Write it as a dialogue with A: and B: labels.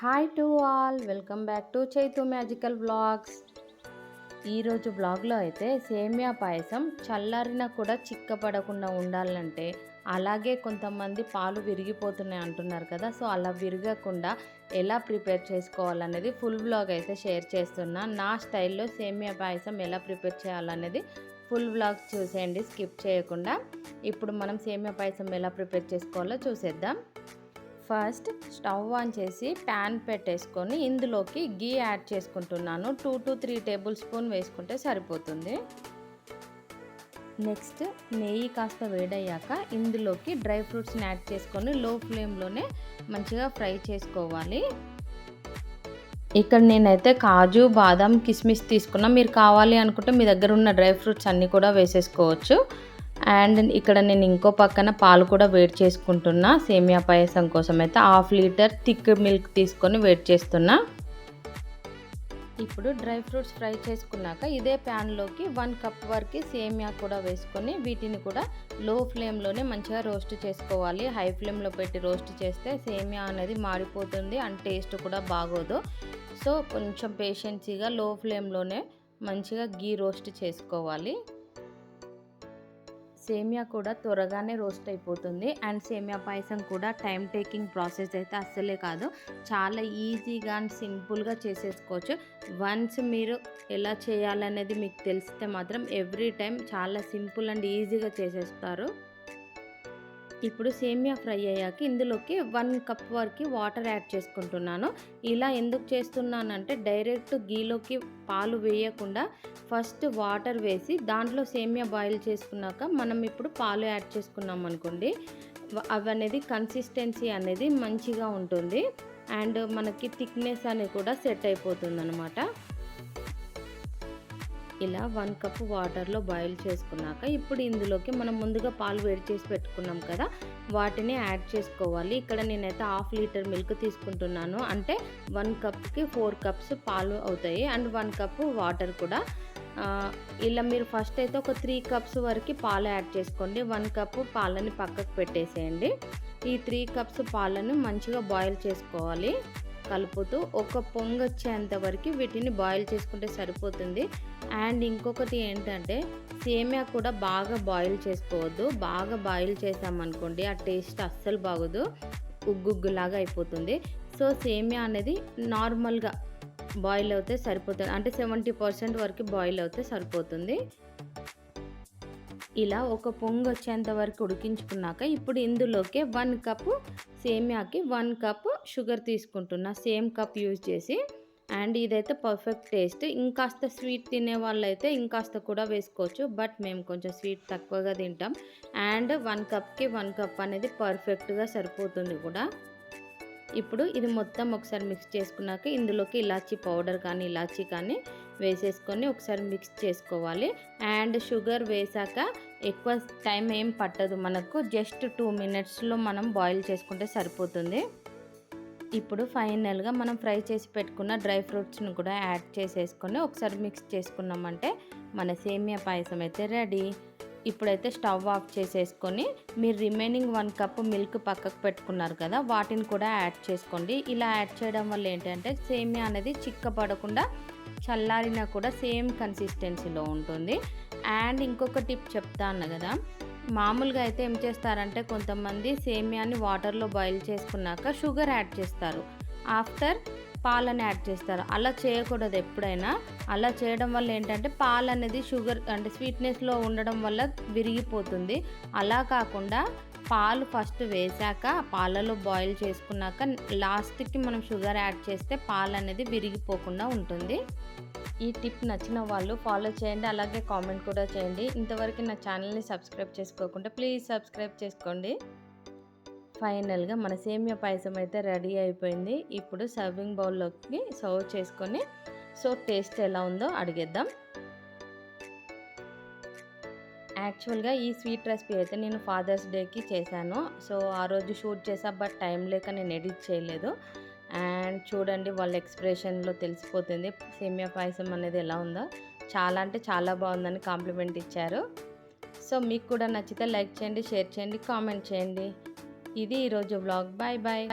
A: Hi to all welcome back to Chaitu magical blogs ఈరోజు బ్లాగ్లో అయితే సేమియా పాయసం చల్లారిన కూడా చిక్కపడకుండా ఉండాలంటే అలాగే కొంతమంది పాలు విరిగిపోతున్నాయి అంటున్నారు కదా. సో అలా విరగకుండా ఎలా ప్రిపేర్ చేసుకోవాలనేది ఫుల్ బ్లాగ్ అయితే షేర్ చేస్తున్నా. నా స్టైల్లో సేమియా పాయసం ఎలా ప్రిపేర్ చేయాలనేది ఫుల్ బ్లాగ్ చూసేయండి స్కిప్ చేయకుండా. ఇప్పుడు మనం సేమియా పాయసం ఎలా ప్రిపేర్ చేసుకోవాలో చూసేద్దాం. ఫస్ట్ స్టవ్ ఆన్ చేసి ప్యాన్ పెట్టేసుకొని ఇందులోకి గీ యాడ్ చేసుకుంటున్నాను. Two to three tablespoon వేసుకుంటే సరిపోతుంది. నెక్స్ట్ నెయ్యి కాస్త వేడయ్యాక ఇందులోకి డ్రై ఫ్రూట్స్ని యాడ్ చేసుకొని లో ఫ్లేమ్లోనే మంచిగా ఫ్రై చేసుకోవాలి. ఇక్కడ నేనైతే కాజు బాదం కిస్మిస్ తీసుకున్నా. మీరు కావాలి అనుకుంటే మీ దగ్గర ఉన్న డ్రై ఫ్రూట్స్ అన్నీ కూడా వేసేసుకోవచ్చు. అండ్ ఇక్కడ నేను ఇంకో పక్కన పాలు కూడా వేడి చేసుకుంటున్నా. సేమియా పాయసం కోసం అయితే హాఫ్ లీటర్ థిక్ మిల్క్ తీసుకొని వేడి చేస్తున్నా. ఇప్పుడు డ్రై ఫ్రూట్స్ ఫ్రై చేసుకున్నాక ఇదే ప్యాన్లోకి వన్ కప్ వరకు సేమియా కూడా వేసుకొని వీటిని కూడా లో ఫ్లేమ్లోనే మంచిగా రోస్ట్ చేసుకోవాలి. హై ఫ్లేమ్లో పెట్టి రోస్ట్ చేస్తే సేమియా అనేది మాడిపోతుంది అండ్ టేస్ట్ కూడా బాగోదు. సో కొంచెం పేషెన్సీగా లో ఫ్లేమ్లోనే మంచిగా గీ రోస్ట్ చేసుకోవాలి. సేమియా కూడా త్వరగానే రోస్ట్ అయిపోతుంది. అండ్ సేమియా పాయసం కూడా టైం టేకింగ్ ప్రాసెస్ అయితే అస్సలే కాదు. చాలా ఈజీగా అండ్ సింపుల్గా చేసేసుకోవచ్చు. వన్స్ మీరు ఎలా చేయాలనేది మీకు తెలిస్తే మాత్రం ఎవ్రీ టైం చాలా సింపుల్ అండ్ ఈజీగా చేసేస్తారు. ఇప్పుడు సేమియా ఫ్రై అయ్యాక ఇందులోకి వన్ కప్ వరకు వాటర్ యాడ్ చేసుకుంటున్నాను. ఇలా ఎందుకు చేస్తున్నానంటే డైరెక్ట్ గీలోకి పాలు వేయకుండా ఫస్ట్ వాటర్ వేసి దాంట్లో సేమియా బాయిల్ చేసుకున్నాక మనం ఇప్పుడు పాలు యాడ్ చేసుకున్నాం అనుకోండి. అవి అనేది కన్సిస్టెన్సీ అనేది మంచిగా ఉంటుంది. అండ్ మనకి థిక్నెస్ అనేది కూడా సెట్ అయిపోతుంది అనమాట ఇలా వన్ కప్ వాటర్లో బాయిల్ చేసుకున్నాక ఇప్పుడు ఇందులోకి మనం ముందుగా పాలు వేడి చేసి పెట్టుకున్నాం కదా వాటిని యాడ్ చేసుకోవాలి. ఇక్కడ నేనైతే హాఫ్ లీటర్ మిల్క్ తీసుకుంటున్నాను. అంటే వన్ కప్కి ఫోర్ కప్స్ పాలు అవుతాయి. అండ్ వన్ కప్ వాటర్ కూడా. ఇలా మీరు ఫస్ట్ అయితే ఒక త్రీ కప్స్ వరకు పాలు యాడ్ చేసుకోండి. వన్ కప్ పాలని పక్కకు పెట్టేసేయండి. ఈ త్రీ కప్స్ పాలను మంచిగా బాయిల్ చేసుకోవాలి. కలుపుతూ ఒక పొంగొచ్చేంత వరకు వీటిని బాయిల్ చేసుకుంటే సరిపోతుంది. అండ్ ఇంకొకటి ఏంటంటే సేమియా కూడా బాగా బాయిల్ చేసుకోవద్దు. బాగా బాయిల్ చేసామనుకోండి ఆ టేస్ట్ అస్సలు బాగోదు. ఉగ్గుగ్గులాగా అయిపోతుంది. సో సేమియా అనేది నార్మల్గా బాయిల్ అవుతే సరిపోతుంది. అంటే సెవెంటీ పర్సెంట్ వరకు బాయిల్ అవుతే సరిపోతుంది. ఇలా ఒక పొంగు వచ్చేంత వరకు ఉడికించుకున్నాక ఇప్పుడు ఇందులోకి వన్ కప్ సేమియాకి వన్ కప్ షుగర్ తీసుకుంటున్నా. సేమ్ కప్ యూజ్ చేసి అండ్ ఇదైతే పర్ఫెక్ట్ టేస్ట్. ఇంకాస్త స్వీట్ తినే వాళ్ళైతే ఇంకాస్త కూడా వేసుకోవచ్చు. బట్ మేము కొంచెం స్వీట్ తక్కువగా తింటాం. అండ్ వన్ కప్కి వన్ కప్ అనేది పర్ఫెక్ట్గా సరిపోతుంది కూడా. ఇప్పుడు ఇది మొత్తం ఒకసారి మిక్స్ చేసుకున్నాక ఇందులోకి ఇలాచీ పౌడర్ కానీ ఇలాచీ కానీ వేసేసుకొని ఒకసారి మిక్స్ చేసుకోవాలి. అండ్ షుగర్ వేసాక ఎక్కువ టైం ఏం పట్టదు మనకు. జస్ట్ టూ మినిట్స్లో మనం బాయిల్ చేసుకుంటే సరిపోతుంది. ఇప్పుడు ఫైనల్గా మనం ఫ్రై చేసి పెట్టుకున్న డ్రై ఫ్రూట్స్ని కూడా యాడ్ చేసేసుకొని ఒకసారి మిక్స్ చేసుకున్నామంటే మన సేమియా పాయసం అయితే రెడీ. ఇప్పుడైతే స్టవ్ ఆఫ్ చేసేసుకొని మీరు రిమైనింగ్ వన్ కప్ మిల్క్ పక్కకు పెట్టుకున్నారు కదా వాటిని కూడా యాడ్ చేసుకోండి. ఇలా యాడ్ చేయడం వల్ల ఏంటంటే సేమియా అనేది చిక్కపడకుండా చల్లారినా కూడా సేమ్ కన్సిస్టెన్సీలో ఉంటుంది. అండ్ ఇంకొక టిప్ చెప్తా అన్న కదా మామూలుగా అయితే ఏం చేస్తారంటే కొంతమంది సేమియాని వాటర్లో బాయిల్ చేసుకున్నాక షుగర్ యాడ్ చేస్తారు. ఆఫ్టర్ పాలని యాడ్ చేస్తారు. అలా చేయకూడదు ఎప్పుడైనా. అలా చేయడం వల్ల ఏంటంటే పాలు అనేది షుగర్ అంటే స్వీట్నెస్లో ఉండడం వల్ల విరిగిపోతుంది. అలా కాకుండా పాలు ఫస్ట్ వేసాక పాలలో బాయిల్ చేసుకున్నాక లాస్ట్కి మనం షుగర్ యాడ్ చేస్తే పాలు అనేది విరిగిపోకుండా ఉంటుంది. ఈ టిప్ నచ్చిన వాళ్ళు ఫాలో చేయండి అలాగే కామెంట్ కూడా చేయండి. ఇంతవరకు నా ఛానల్ని సబ్స్క్రైబ్ చేసుకోకుండా ప్లీజ్ సబ్స్క్రైబ్ చేసుకోండి. ఫైనల్గా మన సేమియా పాయసం అయితే రెడీ అయిపోయింది. ఇప్పుడు సర్వింగ్ బౌల్లోకి సర్వ్ చేసుకొని సో టేస్ట్ ఎలా ఉందో అడిగేద్దాం. యాక్చువల్గా ఈ స్వీట్ రెసిపీ అయితే నేను ఫాదర్స్ డేకి చేశాను. సో ఆ రోజు షూట్ చేసా బట్ టైం లేక నేను ఎడిట్ చేయలేదు. అండ్ చూడండి వాళ్ళ ఎక్స్ప్రెషన్లో తెలిసిపోతుంది. సేమియా పాయసం అనేది ఎలా ఉందో. చాలా అంటే చాలా బాగుందని కాంప్లిమెంట్ ఇచ్చారు. సో మీకు కూడా నచ్చితే లైక్ చేయండి షేర్ చేయండి కామెంట్ చేయండి. ఇది ఈరోజు వ్లాగ్. Bye bye.